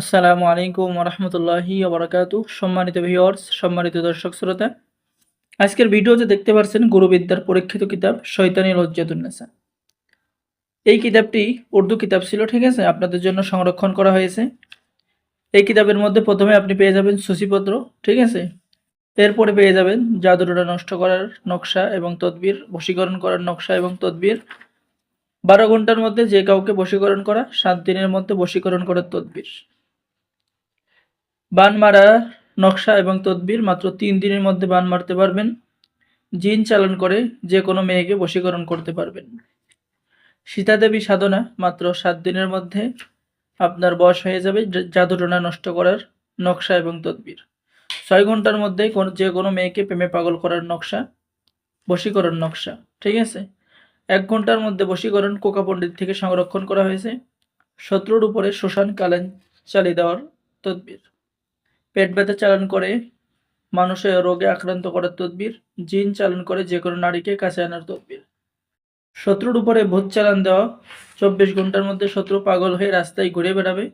আসসালামু আলাইকুম রহমতুল্লাহি ওবরাকাতু সম্মানিত ভিউয়ার্স সম্মানিত দর্শক শ্রোতা, আজকের ভিডিওতে দেখতে পাচ্ছেন গুরুবিদ্যার পরীক্ষিত কিতাব শৈতানি লজ্জাতুন্নেসা এই কিতাবটি উর্দু কিতাব ছিল, ঠিক আছে? আপনাদের জন্য সংরক্ষণ করা হয়েছে। এই কিতাবের মধ্যে প্রথমে আপনি পেয়ে যাবেন সূচিপত্র, ঠিক আছে? এরপরে পেয়ে যাবেন জাদুটোনা নষ্ট করার নকশা এবং তদবির, বশীকরণ করার নকশা এবং তদবির। বারো ঘণ্টার মধ্যে যে কাউকে বশীকরণ করা, সাত দিনের মধ্যে বশীকরণ করার তদবির। বান মারার নকশা এবং তদবির মাত্র তিন দিনের মধ্যে বান মারতে পারবেন। জিন চালান করে যে কোনো মেয়েকে বশীকরণ করতে পারবেন। সীতাদেবী সাধনা মাত্র সাত দিনের মধ্যে আপনার বয়স হয়ে যাবে জাদুটোনা নষ্ট করার নকশা এবং তদবির। ছয় ঘণ্টার মধ্যে কোন যে কোনো মেয়েকে প্রেমে পাগল করার নকশা, বশীকরণ নকশা, ঠিক আছে? এক ঘণ্টার মধ্যে বশীকরণ কোকা পণ্ডিত থেকে সংরক্ষণ করা হয়েছে। শত্রুর উপরে শ্মশান কালেন চালিয়ে দেওয়ার তদবির। পেট ব্যথা চালান করে মানুষের রোগে আক্রান্ত করার তদবির, জিন চালান করে যে কোনো নারীকে কাছে আনার তদবির। শত্রুর উপরে ভূত চালান দেওয়া, চব্বিশ ঘণ্টার মধ্যে শত্রু পাগল হয়ে রাস্তায় ঘুরে বেড়াবে,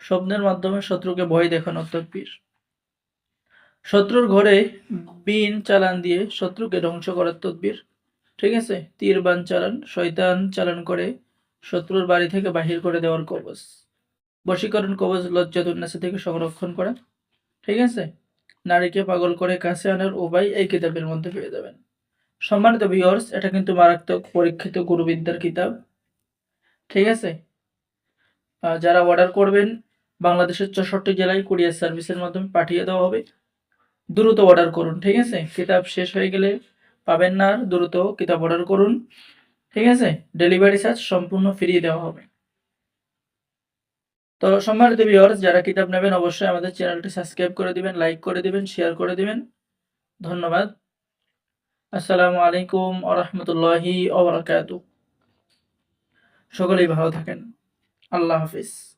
স্বপ্নের মাধ্যমে শত্রুকে ভয় দেখানোর তদবির। শত্রুর ঘরে বিন চালান দিয়ে শত্রুকে ধ্বংস করার তদবির। ঠিক আছে? তীর বান চালান, শয়তান চালান করে শত্রুর বাড়ি থেকে বাহির করে দেওয়ার কবচ। বশীকরণ কবচ লজ্জাতুন্নাসা থেকে সংরক্ষণ করা। ঠিক আছে? নারীকে পাগল করে কাছে আনার উপায় এই কিতাবের মধ্যে পেয়ে যাবেন। সম্মানিত ভিউয়ার্স এটা কিন্তু মারাত্মক পরীক্ষিত গুরুবিদ্যার কিতাব। ঠিক আছে? যারা অর্ডার করবেন, বাংলাদেশের চৌষট্টি জেলায় কুরিয়ার সার্ভিসের মাধ্যমে পাঠিয়ে দেওয়া হবে। দ্রুত অর্ডার করুন, ঠিক আছে? কিতাব শেষ হয়ে গেলে পাবেন না আর দ্রুত কিতাব অর্ডার করুন। ঠিক আছে? ডেলিভারি চার্জ সম্পূর্ণ ফিরিয়ে দেওয়া হবে। তো সম্মানিত ভিউয়ার্স যারা কিতাব নেবেন, অবশ্যই আমাদের চ্যানেলটি সাবস্ক্রাইব করে দিবেন লাইক করে দিবেন শেয়ার করে দিবেন। ধন্যবাদ। আসসালামু আলাইকুম আ রহমতুল্লাহি সকলেই ভালো থাকেন। আল্লাহ হাফিজ।